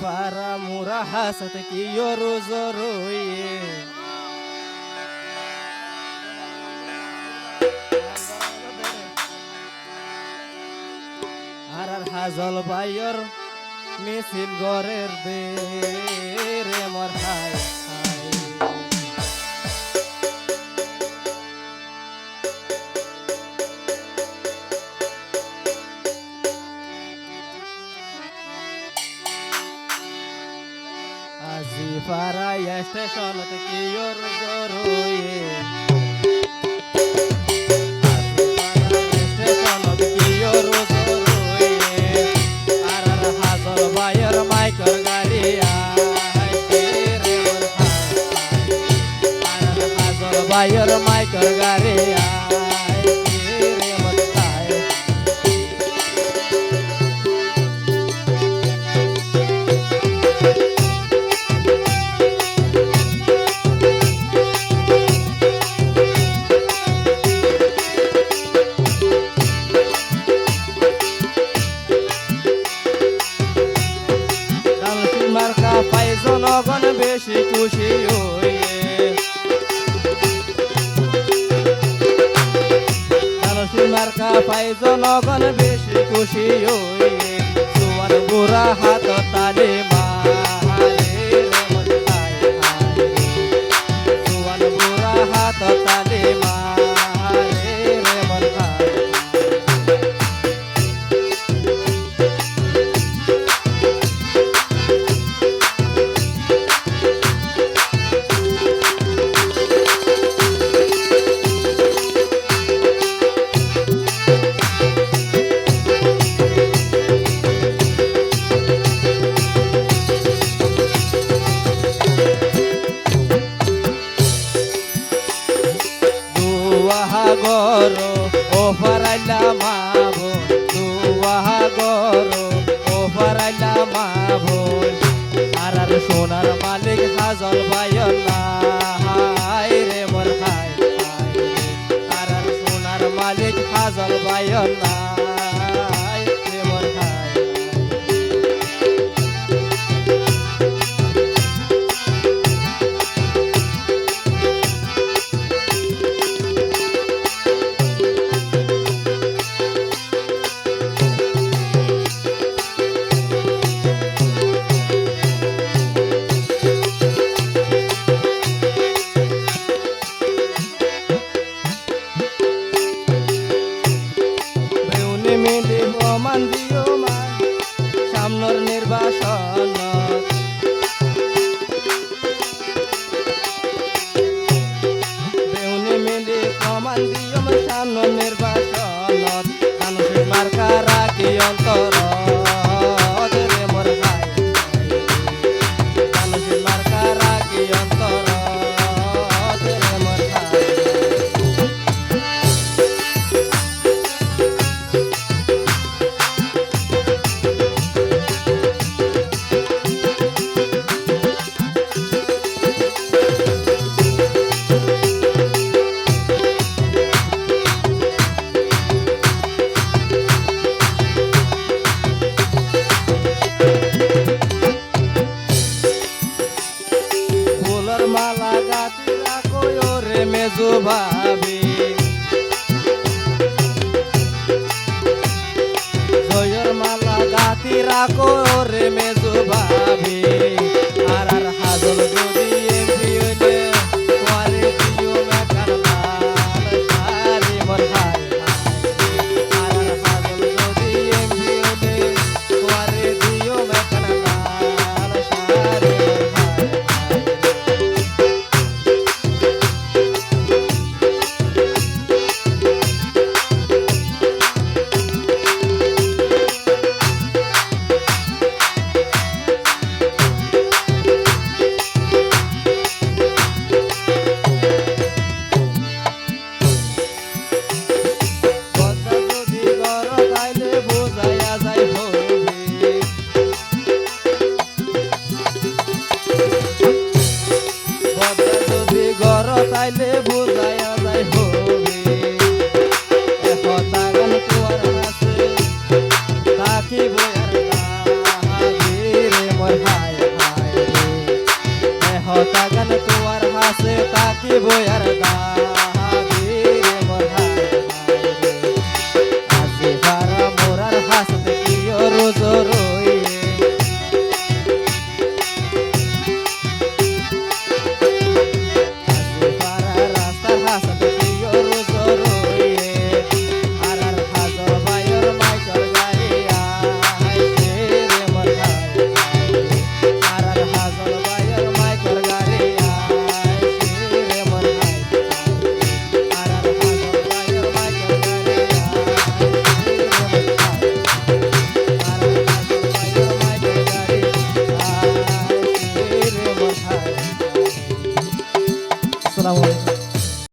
para muraha sate ki yoru zoru আর আর হাজল বাইর মিছিল গরের দে রে মর হায় পাড়ায় স্টেশন থেকে ইয়োর জরুয়ে বেশি খুশি হইয়ে জনগণ বেশি খুশি হইয়ে সুয়ার বুড়া হাত তালে মারে বায়ন হাই রে মোর আর আর সোনার মালিক হাজল বায়ন হাই প্রেমেতে প্রমাণ দিও মা সামনের নির্বাসন। প্রমাণ দিও মেজু ভাবি। জয়ের মালা গাতি রাখো রে মেজু ভাবি। que